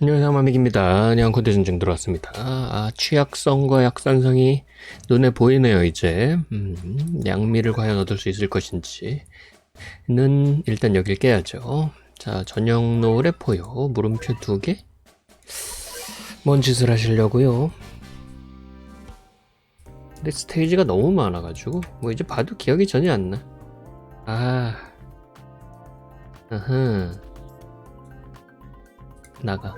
안녕하세요 마믹입니다. 냥콘대 전쟁 들어왔습니다. 아, 취약성과 약산성이 눈에 보이네요 이제. 음, 양미를 과연 얻을 수 있을 것인지는 일단 여길 깨야죠. 자 전용 노을의 포요 물음표 두 개. 뭔 짓을 하시려고요? 근데 스테이지가 너무 많아가지고 뭐 이제 봐도 기억이 전혀 안 나. 아, 아흠. 나가.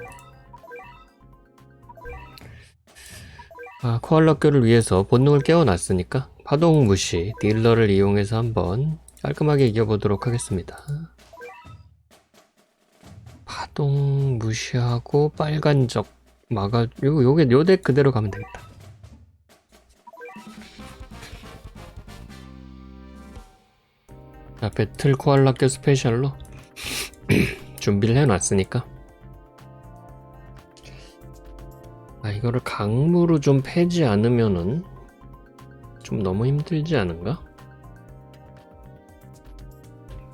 아, 코알라교를 위해서 본능을 깨워놨으니까 파동 무시 딜러를 이용해서 한번 깔끔하게 이겨보도록 하겠습니다. 파동 무시하고 빨간적 막아 요 요게 요덱 그대로 가면 되겠다. 자, 배틀 코알라교 스페셜로 준비를 해놨으니까 이거를 강무로 좀 패지 않으면은 좀 너무 힘들지 않은가?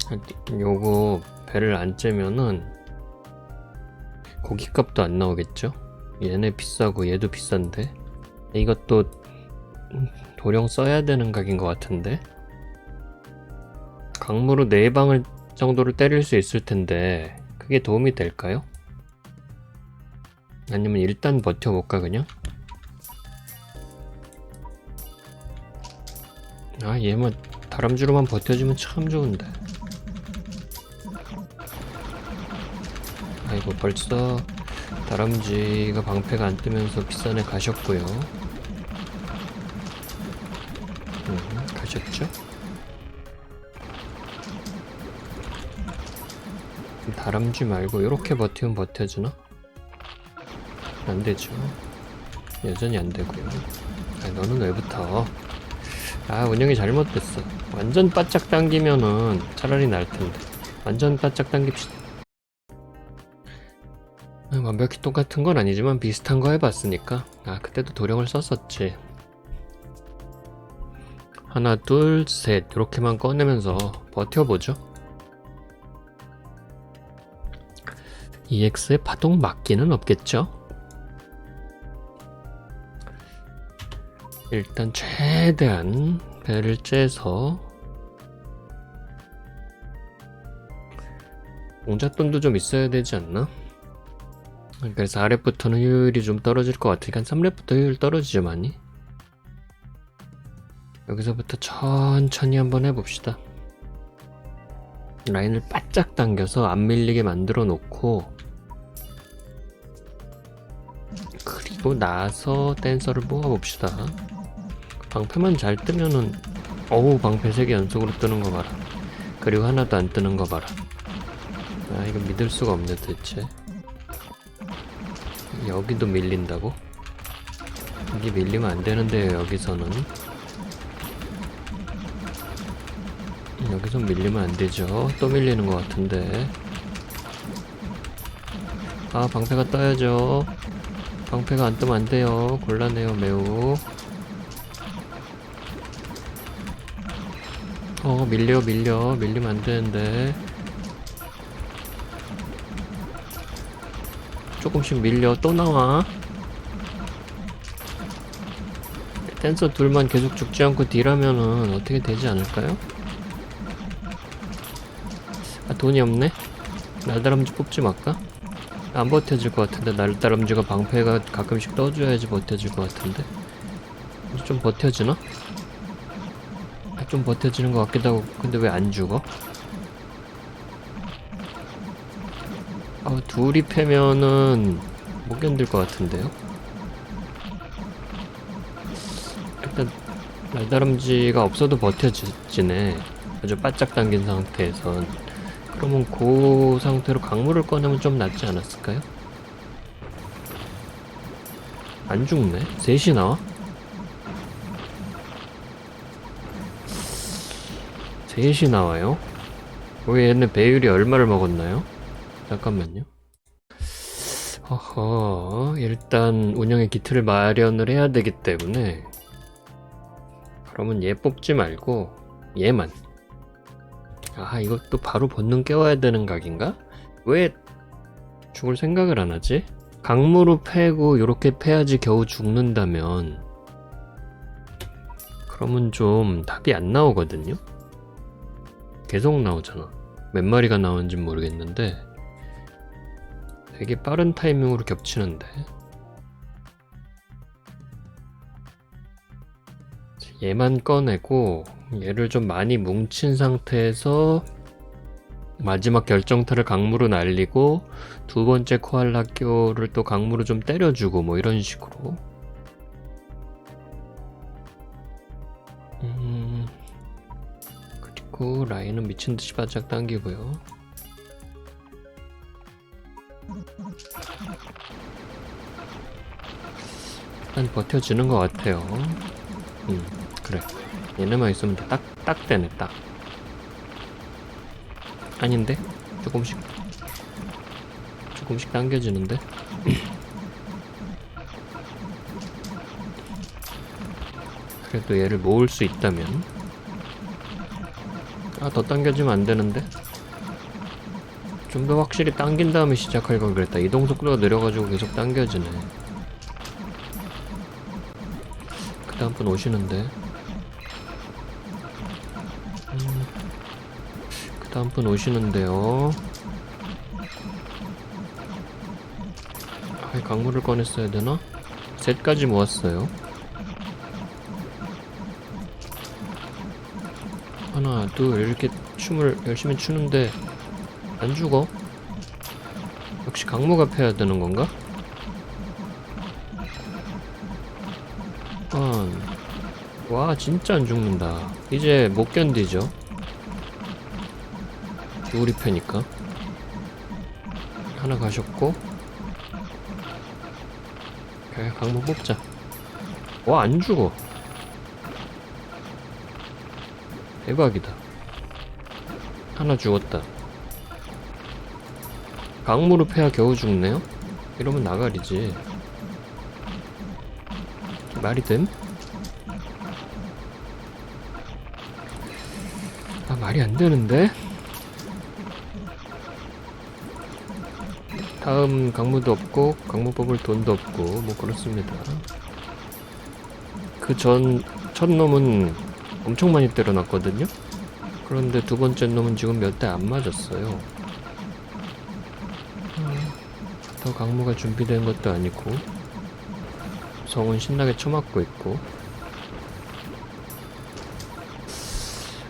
아, 요거 배를 안 째면은 고기값도 안 나오겠죠? 얘네 비싸고 얘도 비싼데 이것도 도령 써야 되는 각인 것 같은데 강무로 네 방을 정도를 때릴 수 있을 텐데 그게 도움이 될까요? 아니면 일단 버텨볼까 그냥? 아 얘만 다람쥐로만 버텨주면 참 좋은데 아이고 벌써 다람쥐가 방패가 안 뜨면서 비싼 애 가셨고요 음, 가셨죠? 다람쥐 말고 이렇게 버티면 버텨주나? 안 되죠. 여전히 안 되고요. 아, 너는 왜 붙어? 아, 운영이 잘못됐어. 완전 바짝 당기면은 차라리 나을 텐데. 완전 바짝 당깁시다. 아, 완벽히 똑같은 건 아니지만 비슷한 거 해봤으니까. 아, 그때도 도령을 썼었지. 하나, 둘, 셋. 이렇게만 꺼내면서 버텨보죠. EX의 파동 막기는 없겠죠? 일단 최대한 배를 째서 공잣돈도 좀 있어야 되지 않나? 그래서 아랫부터는 효율이 좀 떨어질 것 같으니까 한 3렙부터 효율 떨어지죠 많이. 여기서부터 천천히 한번 해봅시다. 라인을 바짝 당겨서 안 밀리게 만들어 놓고 그리고 나서 댄서를 모아봅시다 방패만 잘 뜨면은 어우 방패 3개 연속으로 뜨는 거 봐라. 그리고 하나도 안 뜨는 거 봐라. 아 이거 믿을 수가 없네 대체. 여기도 밀린다고? 여기 밀리면 안 되는데요 여기서는. 여기서 밀리면 안 되죠. 또 밀리는 것 같은데. 아 방패가 떠야죠. 방패가 안 뜨면 안 돼요. 곤란해요 매우 어 밀려 밀려. 밀리면 안 되는데. 조금씩 밀려. 또 나와. 댄서 둘만 계속 죽지 않고 딜하면은 어떻게 되지 않을까요? 아 돈이 없네. 날다람쥐 뽑지 말까? 안 버텨질 것 같은데. 날다람쥐가 방패가 가끔씩 떠줘야지 버텨질 것 같은데. 좀 버텨지나? 아, 좀 버텨지는 것 같기도 하고 근데 왜 안 죽어? 아 둘이 패면은 못 견딜 것 같은데요? 일단 날다람쥐가 없어도 버텨지네 아주 바짝 당긴 상태에선 그러면 그 상태로 강물을 꺼내면 좀 낫지 않았을까요? 안 죽네? 셋이 나와? 셋이 나와요? 왜 얘네 배율이 얼마를 먹었나요? 잠깐만요. 허허, 일단 운영의 기틀을 마련을 해야 되기 때문에 그러면 얘 뽑지 말고 얘만 아 이것도 바로 본능 깨워야 되는 각인가? 왜 죽을 생각을 안 하지? 강무로 패고 요렇게 패야지 겨우 죽는다면 그러면 좀 답이 안 나오거든요? 계속 나오잖아. 몇 마리가 나오는지 모르겠는데 되게 빠른 타이밍으로 겹치는데 얘만 꺼내고 얘를 좀 많이 뭉친 상태에서 마지막 결정타를 강무로 날리고 두 번째 코알라교를 또 강무로 좀 때려주고 뭐 이런 식으로 그리고 라인은 미친듯이 바짝 당기고요. 일단 버텨주는 것 같아요. 음 그래. 얘네만 있으면 딱, 딱 되네 딱. 아닌데? 조금씩. 조금씩 당겨지는데? 그래도 얘를 모을 수 있다면 아 더 당겨지면 안 되는데? 좀 더 확실히 당긴 다음에 시작할 걸 그랬다. 이동 속도가 느려가지고 계속 당겨지네. 그 다음 분 오시는데. 음, 그 다음 분 오시는데요. 아, 강물을 꺼냈어야 되나? 셋까지 모았어요 하나 둘 이렇게 춤을 열심히 추는데 안 죽어? 역시 강무가 패야 되는 건가? 한. 와 진짜 안 죽는다 이제 못 견디죠 우리 패니까 하나 가셨고 그래 강무 뽑자 와 안 죽어 대박이다 하나 죽었다 강무로 패야 겨우 죽네요? 이러면 나가리지 말이 됨? 아 말이 안 되는데? 다음 강무도 없고 강무 뽑을 돈도 없고 뭐 그렇습니다. 그 전 첫 놈은 엄청 많이 때려놨거든요. 그런데 두 번째 놈은 지금 몇 대 안 맞았어요. 음, 더 강무가 준비된 것도 아니고 성은 신나게 쳐맞고 있고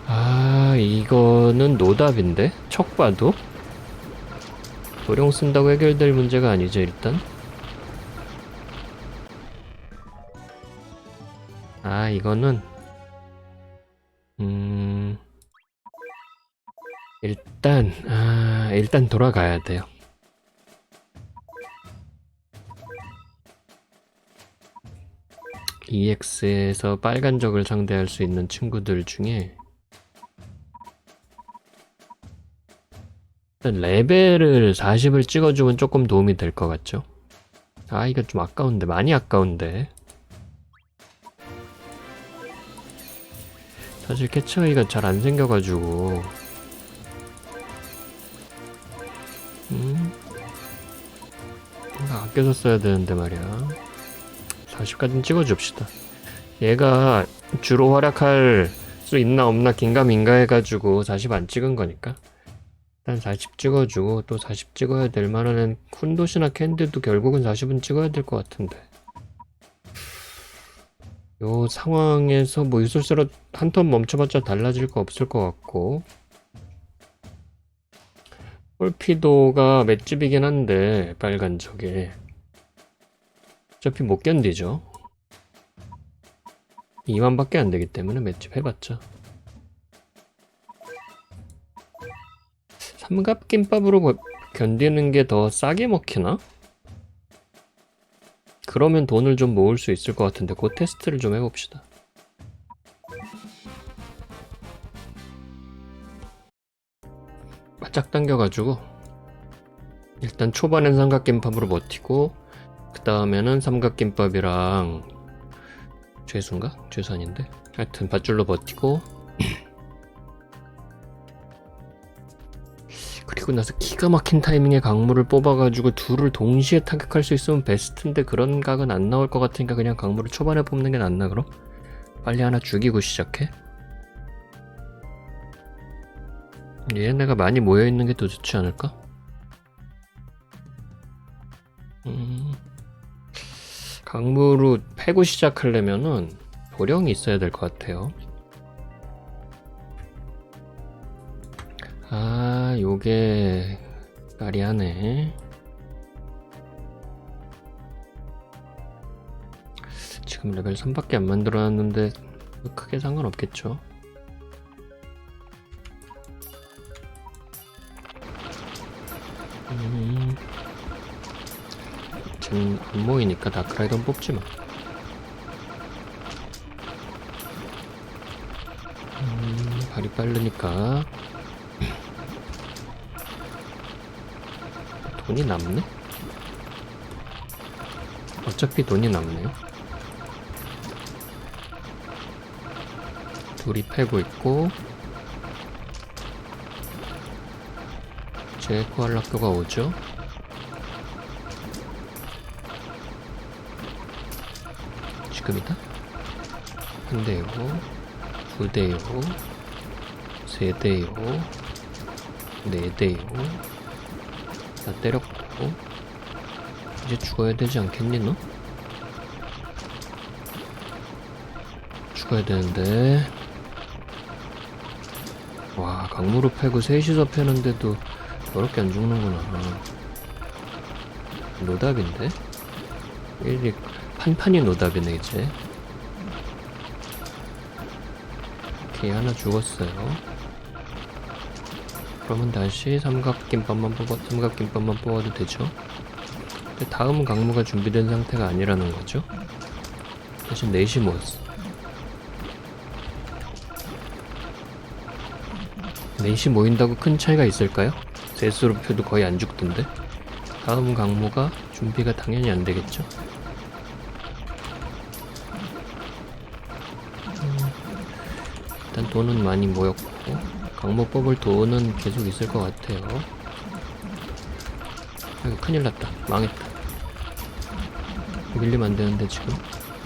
아 이거는 노답인데 척 봐도 도령 쓴다고 해결될 문제가 아니죠 일단 아 이거는 일단 아 일단 돌아가야 돼요. EX에서 빨간 적을 상대할 수 있는 친구들 중에 레벨을 40을 찍어주면 조금 도움이 될 것 같죠? 아 이거 좀 아까운데 많이 아까운데. 사실 캐치하기가 잘 안 생겨가지고 써야 되는데 말이야. 40까지는 찍어줍시다. 얘가 주로 활약할 수 있나 없나 긴가민가 해가지고 40 안 찍은 거니까. 일단 40 찍어주고 또 40 찍어야 될 만한 쿤도시나 캔드도 결국은 40은 찍어야 될 것 같은데. 요 상황에서 뭐 유술스로 한 턴 멈춰봤자 달라질 거 없을 것 같고. 폴피도가 맷집이긴 한데 빨간 적에 어차피 못 견디죠. 2만밖에 안 되기 때문에 맷집 해봤자. 삼각김밥으로 거- 견디는 게 더 싸게 먹히나? 그러면 돈을 좀 모을 수 있을 것 같은데 그 테스트를 좀 해봅시다. 바짝 당겨가지고 일단 초반엔 삼각김밥으로 버티고 그 다음에는 삼각김밥이랑 죄수인가? 죄수 아닌데? 하여튼 밧줄로 버티고 그리고 나서 기가 막힌 타이밍에 강물을 뽑아가지고 둘을 동시에 타격할 수 있으면 베스트인데 그런 각은 안 나올 것 같으니까 그냥 강물을 초반에 뽑는 게 낫나 그럼? 빨리 하나 죽이고 시작해? 얘네가 많이 모여있는 게 더 좋지 않을까? 강물로 패고 시작하려면은 도령이 있어야 될 것 같아요. 아, 요게 까리하네. 지금 레벨 3밖에 안 만들어놨는데 크게 상관없겠죠. 음, 지금 안 모이니까 다크라이더 뽑지 마. 음, 발이 빠르니까 돈이 남네? 어차피 돈이 남네요. 둘이 패고 있고 제 코알라교가 오죠. 지금이다. 한 대요, 두 대요, 세 대요, 네 대요. 나 때렸고 이제 죽어야 되지 않겠니 너? 죽어야 되는데 와 강무로 패고 셋이서 패는데도 저렇게 안 죽는구나 노답인데? 일이 판판이 노답이네 이제. 오케이 하나 죽었어요. 그러면 다시 삼각김밥만 뽑아 삼각김밥만 뽑아도 되죠? 근데 다음 강무가 준비된 상태가 아니라는 거죠? 대신 모였어. 넷이 모인다고 큰 차이가 있을까요? 펴도 거의 안 죽던데? 다음 강무가 준비가 당연히 안 되겠죠 돈은 많이 모였고 뽑을 돈은 계속 있을 것 같아요. 아이고 큰일 났다. 망했다. 밀리면 안 되는데 지금?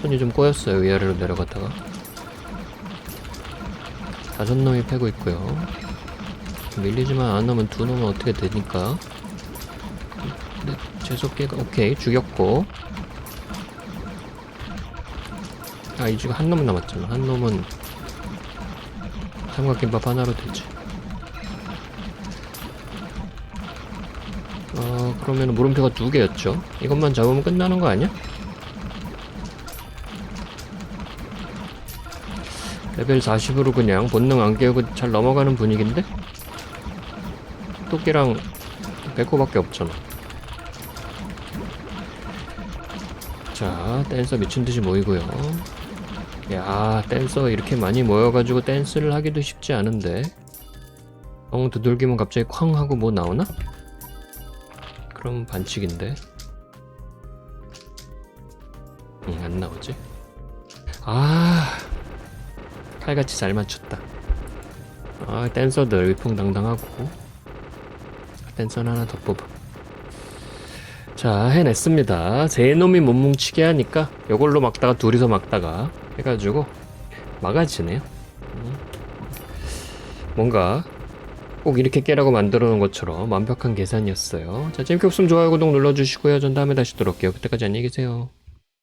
손이 좀 꼬였어요 위아래로 내려갔다가. 다섯 놈이 패고 있고요. 밀리지만 안 하면 두 놈은 어떻게 되니까? 근데 재속기가 오케이 죽였고. 아이 중에 한놈 남았잖아 한 놈은 삼각김밥 하나로 되지 어 그러면 물음표가 두 개였죠 이것만 잡으면 끝나는 거 아니야? 레벨 40으로 그냥 본능 안 깨우고 잘 넘어가는 분위기인데? 토끼랑 백호밖에 없잖아 자 댄서 미친듯이 모이고요 야 댄서 이렇게 많이 모여가지고 댄스를 하기도 쉽지 않은데. 엉 두들기면 갑자기 쾅 하고 뭐 나오나? 그럼 반칙인데. 응 안 나오지? 아 칼같이 잘 맞췄다. 아 댄서들 위풍당당하고. 댄서는 하나 더 뽑아. 자 해냈습니다. 세 놈이 못 뭉치게 하니까 이걸로 막다가 둘이서 막다가 해가지고 막아지네요. 음. 뭔가 꼭 이렇게 깨라고 만들어 놓은 것처럼 완벽한 계산이었어요. 자 재밌게 봤으면 좋아요 구독 눌러주시고요. 전 다음에 다시 돌아올게요. 그때까지 안녕히 계세요